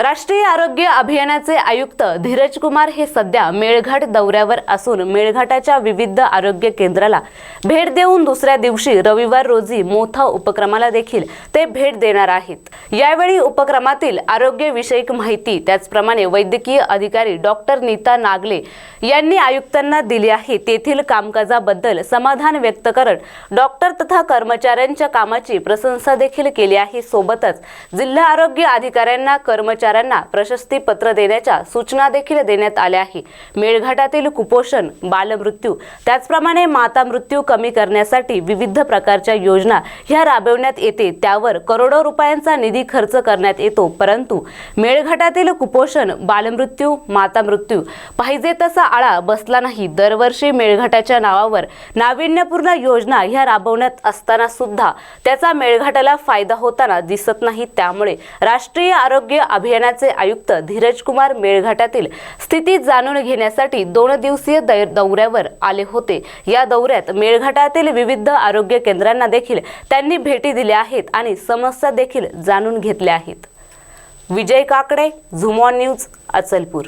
राष्ट्रीय आरोग्य अभियानाचे आयुक्त धीरज कुमार हे सध्या मेळघाट दौऱ्यावर असून मेळघाटाच्या विविध आरोग्य केंद्राला भेट देऊन दुसऱ्या दिवशी रविवार रोजी मोठा उपक्रमाला देखील ते भेट देणार आहेत. यावेळी उपक्रमातील आरोग्यविषयक माहिती त्याचप्रमाणे वैद्यकीय अधिकारी डॉक्टर नीता नागले यांनी आयुक्तांना दिली आहे. तेथील कामकाजाबद्दल समाधान व्यक्त करत डॉक्टर तथा कर्मचाऱ्यांच्या कामाची प्रशंसा देखील केली आहे. सोबतच जिल्हा आरोग्य अधिकाऱ्यांना कर्मचारी कर्मचाऱ्यांना प्रशस्ती पत्र देण्याच्या सूचना देखील देण्यात आल्या आहे मेळघाटातील कुपोषण बालमृत्यू त्याचप्रमाणे माता मृत्यू कमी करण्यासाठी विविध प्रकारच्या योजना ह्या राबवण्यात येते. त्यावर करोडो रुपयांचा निधी खर्च करण्यात येतो. परंतु मेळघाटातील कुपोषण बालमृत्यू माता मृत्यू पाहिजे तसा आळा बसला नाही. दरवर्षी मेळघाटाच्या नावावर नाविन्यपूर्ण योजना ह्या राबवण्यात असताना सुद्धा त्याचा मेळघाटाला फायदा होताना दिसत नाही. त्यामुळे राष्ट्रीय आरोग्य अभियानाचे आयुक्त धीरज कुमार मेळघाटातील स्थिती जाणून घेण्यासाठी दोन दिवसीय दौऱ्यावर आले होते. या दौऱ्यात मेळघाटातील विविध आरोग्य केंद्रांना देखील त्यांनी भेटी दिल्या आहेत आणि समस्या देखील जाणून घेतल्या आहेत. विजय काकडे झुमॉन न्यूज अचलपूर.